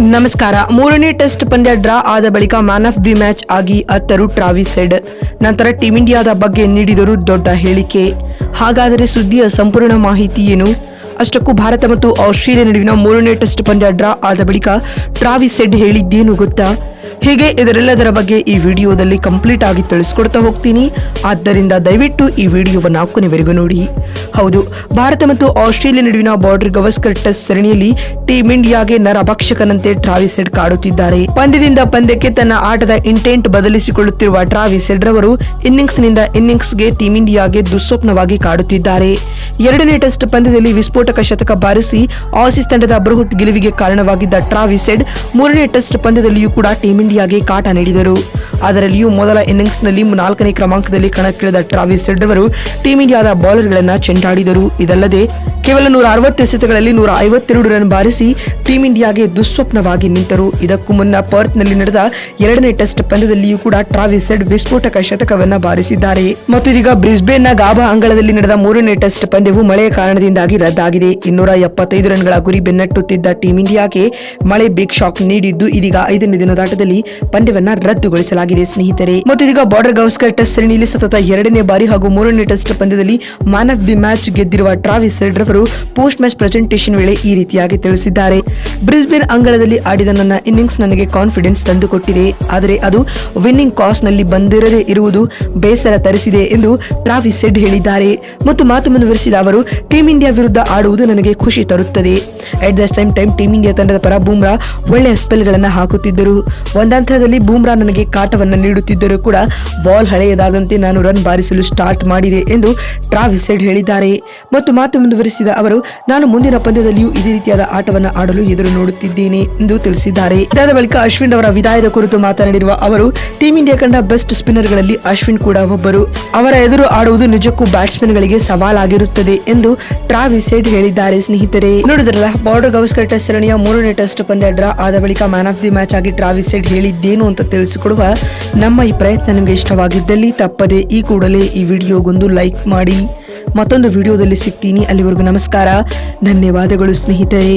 ನಮಸ್ಕಾರ. ಮೂರನೇ ಟೆಸ್ಟ್ ಪಂದ್ಯ ಡ್ರಾ ಆದ ಬಳಿಕ ಮ್ಯಾನ್ ಆಫ್ ದಿ ಮ್ಯಾಚ್ ಆಗಿ ಅತ್ತರು ಟ್ರಾವಿಸ್ ನಂತರ ಟೀಮ್ ಇಂಡಿಯಾದ ಬಗ್ಗೆ ನೀಡಿದರು ದೊಡ್ಡ ಹೇಳಿಕೆ. ಹಾಗಾದರೆ ಸುದ್ದಿಯ ಸಂಪೂರ್ಣ ಮಾಹಿತಿ ಏನು? ಅಷ್ಟಕ್ಕೂ ಭಾರತ ಮತ್ತು ಆಸ್ಟ್ರೇಲಿಯಾ ನಡುವಿನ ಮೂರನೇ ಟೆಸ್ಟ್ ಪಂದ್ಯ ಡ್ರಾ ಆದ ಬಳಿಕ ಟ್ರಾವಿಸ್ ಹೇಳಿದ್ದೇನು ಗೊತ್ತಾ? ಹೀಗೆ ಇದರೆಲ್ಲದರ ಬಗ್ಗೆ ಈ ವಿಡಿಯೋದಲ್ಲಿ ಕಂಪ್ಲೀಟ್ ಆಗಿ ತಿಳಿಸ್ಕೊಡ್ತಾ ಹೋಗ್ತೀನಿ. ಆದ್ದರಿಂದ ದಯವಿಟ್ಟು ಈ ವಿಡಿಯೋವನ್ನು ಕೊನೆವರೆಗೂ ನೋಡಿ. ಹೌದು, ಭಾರತ ಮತ್ತು ಆಸ್ಟ್ರೇಲಿಯಾ ನಡುವಿನ ಬಾರ್ಡರ್ ಗವಸ್ಕರ್ ಟೆಸ್ಟ್ ಸರಣಿಯಲ್ಲಿ ಟೀಂ ಇಂಡಿಯಾಗೆ ನರಭಕ್ಷಕನಂತೆ ಟ್ರಾವಿಸ್ ಹೆಡ್ ಕಾಡುತ್ತಿದ್ದಾರೆ. ಪಂದ್ಯದಿಂದ ಪಂದ್ಯಕ್ಕೆ ತನ್ನ ಆಟದ ಇಂಟೆಂಟ್ ಬದಲಿಸಿಕೊಳ್ಳುತ್ತಿರುವ ಟ್ರಾವಿಸ್ ಹೆಡ್ ರವರು ಇನ್ನಿಂಗ್ಸ್ನಿಂದ ಇನ್ನಿಂಗ್ಸ್ಗೆ ಟೀಂ ಇಂಡಿಯಾಗೆ ದುಸ್ವಪ್ನವಾಗಿ ಕಾಡುತ್ತಿದ್ದಾರೆ. ಎರಡನೇ ಟೆಸ್ಟ್ ಪಂದ್ಯದಲ್ಲಿ ವಿಸ್ಫೋಟಕ ಶತಕ ಬಾರಿಸಿ ಆಸೀಸ್ ತಂಡದ ಬೃಹತ್ ಗೆಲುವಿಗೆ ಕಾರಣವಾಗಿದ್ದ ಟ್ರಾವಿಸ್ ಹೆಡ್ ಮೂರನೇ ಟೆಸ್ಟ್ ಪಂದ್ಯದಲ್ಲಿಯೂ ಕೂಡ ಟೀಂ ಇಂಡಿಯಾಗೆ ಕಾಟ ನೀಡಿದರು. ಅದರಲ್ಲಿಯೂ ಮೊದಲ ಇನ್ನಿಂಗ್ಸ್ನಲ್ಲಿ ನಾಲ್ಕನೇ ಕ್ರಮಾಂಕದಲ್ಲಿ ಕಣಕ್ಕಿಳಿದ ಟ್ರಾವಿಸ್ ಹೆಡ್ ಅವರು ಟೀಂ ಇಂಡಿಯಾದ ಬೌಲರ್ಗಳನ್ನು ಚೆಂಡಾಡಿದರು. ಇದಲ್ಲದೆ ಕೇವಲ ನೂರ ಅರವತ್ತು ಎಸೆತಗಳಲ್ಲಿ ನೂರ ಐವತ್ತೆರಡು ರನ್ ಬಾರಿಸಿ ಟೀಂ ಇಂಡಿಯಾಗೆ ದುಸ್ವಪ್ನವಾಗಿ ನಿಂತರು. ಇದಕ್ಕೂ ಮುನ್ನ ಪರ್ತ್ನಲ್ಲಿ ನಡೆದ ಎರಡನೇ ಟೆಸ್ಟ್ ಪಂದ್ಯದಲ್ಲಿಯೂ ಕೂಡ ಟ್ರಾವಿಸ್ ಹೆಡ್ ವಿಸ್ಫೋಟಕ ಶತಕವನ್ನು ಬಾರಿಸಿದ್ದಾರೆ. ಮತ್ತು ಇದೀಗ ಬ್ರಿಸ್ಬೇನ್ನ ಗಾಬಾ ಅಂಗಳದಲ್ಲಿ ನಡೆದ ಮೂರನೇ ಟೆಸ್ಟ್ ಪಂದ್ಯವು ಮಳೆಯ ಕಾರಣದಿಂದಾಗಿ ರದ್ದಾಗಿದೆ. ಇನ್ನೂರ ಎಪ್ಪತ್ತೈದು ರನ್ಗಳ ಗುರಿ ಬೆನ್ನಟ್ಟುತ್ತಿದ್ದ ಟೀಂ ಇಂಡಿಯಾಗೆ ಮಳೆ ಬಿಗ್ ಶಾಕ್ ನೀಡಿದ್ದು ಇದೀಗ ಐದನೇ ದಿನದಾಟದಲ್ಲಿ ಪಂದ್ಯವನ್ನ ರದ್ದುಗೊಳಿಸಲಾಗಿದೆ. ಸ್ನೇಹಿತರೆ. ಮತ್ತು ಇದೀಗ ಬಾರ್ಡರ್ ಗವಸ್ಕರ್ ಟೆಸ್ಟ್ ಸರಣಿಯಲ್ಲಿ ಸತತ ಎರಡನೇ ಬಾರಿ ಹಾಗೂ ಮೂರನೇ ಟೆಸ್ಟ್ ಪಂದ್ಯದಲ್ಲಿ ಮ್ಯಾನ್ ಆಫ್ ದಿ ಮ್ಯಾಚ್ ಗೆದ್ದಿರುವ ಟ್ರಾವಿಸ್ ಹೆಡ್ ರವರು ಪೋಸ್ಟ್ ಮ್ಯಾಚ್ ಪ್ರೆಸೆಂಟೇಷನ್ ವೇಳೆ ಈ ರೀತಿಯಾಗಿ ತಿಳಿಸಿದ್ದಾರೆ. ಬ್ರಿಸ್ಬೇನ್ ಅಂಗಳದಲ್ಲಿ ಆಡಿದ ನನ್ನ ಇನ್ನಿಂಗ್ಸ್ ನನಗೆ ಕಾನ್ಫಿಡೆನ್ಸ್ ತಂದುಕೊಟ್ಟಿದೆ. ಆದರೆ ಅದು ವಿನ್ನಿಂಗ್ ಕಾಸ್ಟ್ನಲ್ಲಿ ಬಂದಿರದೇ ಇರುವುದು ಬೇಸರ ತರಿಸಿದೆ ಎಂದು ಟ್ರಾವಿಸ್ ಸೆಡ್ ಹೇಳಿದ್ದಾರೆ. ಮತ್ತು ಮಾತು ಮುಂದುವರಿಸಿದ ಅವರು ಟೀಂ ಇಂಡಿಯಾ ವಿರುದ್ಧ ಆಡುವುದು ನನಗೆ ಖುಷಿ ತರುತ್ತದೆ. At the time time team India ತಂಡದ ಪರ ಬೂಮ್ರಾ ಒಳ್ಳೆಯ ಸ್ಪೆಲ್ಗಳನ್ನು ಹಾಕುತ್ತಿದ್ದರು. ಒಂದಂತರದಲ್ಲಿ ಬೂಮ್ರಾ ನನಗೆ ಕಾಟವನ್ನು ನೀಡುತ್ತಿದ್ದರೂ ಕೂಡ ಬಾಲ್ ಹಳೆಯದಾದಂತೆ ನಾನು ರನ್ ಬಾರಿಸಲು ಸ್ಟಾರ್ಟ್ ಮಾಡಿದೆ ಎಂದು ಟ್ರಾವಿಸ್ ಹೆಡ್ ಹೇಳಿದ್ದಾರೆ. ಮತ್ತು ಮಾತು ಮುಂದುವರಿಸಿದ ಅವರು, ನಾನು ಮುಂದಿನ ಪಂದ್ಯದಲ್ಲಿಯೂ ಇದೇ ರೀತಿಯಾದ ಆಟವನ್ನು ಆಡಲು ಎದುರು ನೋಡುತ್ತಿದ್ದೇನೆ ಎಂದು ತಿಳಿಸಿದ್ದಾರೆ. ಇದಾದ ಬಳಿಕ ಅಶ್ವಿನ್ ಅವರ ವಿದಾಯದ ಕುರಿತು ಮಾತನಾಡಿರುವ ಅವರು ಟೀಂ ಇಂಡಿಯಾ ಕಂಡ ಬೆಸ್ಟ್ ಸ್ಪಿನ್ನರ್ಗಳಲ್ಲಿ ಅಶ್ವಿನ್ ಕೂಡ ಒಬ್ಬರು. ಅವರ ಎದುರು ಆಡುವುದು ನಿಜಕ್ಕೂ ಬ್ಯಾಟ್ಸ್ಮನ್ಗಳಿಗೆ ಸವಾಲಾಗಿರುತ್ತದೆ ಎಂದು ಟ್ರಾವಿಸ್ ಹೆಡ್ ಹೇಳಿದ್ದಾರೆ, ಸ್ನೇಹಿತರೆ. ನೋಡಿದ್ರಲ್ಲ ಬಾರ್ಡರ್ ಗವಸ್ಕರ್ ಟೆಸ್ಟ್ ಸರಣಿಯ ಮೂರನೇ ಟೆಸ್ಟ್ ಪಂದ್ಯ ಡ್ರಾ ಆದ ಬಳಿಕ ಮ್ಯಾನ್ ಆಫ್ ದಿ ಮ್ಯಾಚ್ ಆಗಿ ಟ್ರಾವಿಸ್ ಹೆಡ್ ಹೇಳಿದ್ದೇನು ಅಂತ ತಿಳಿಸಿಕೊಡುವ ನಮ್ಮ ಈ ಪ್ರಯತ್ನ ನಿಮಗೆ ಇಷ್ಟವಾಗಿದ್ದಲ್ಲಿ ತಪ್ಪದೆ ಈ ಕೂಡಲೇ ಈ ವಿಡಿಯೋಗೊಂದು ಲೈಕ್ ಮಾಡಿ ಮತ್ತೊಂದು ವಿಡಿಯೋದಲ್ಲಿ ಸಿಗ್ತೀನಿ. ಅಲ್ಲಿವರೆಗೂ ನಮಸ್ಕಾರ. ಧನ್ಯವಾದಗಳು ಸ್ನೇಹಿತರೆ.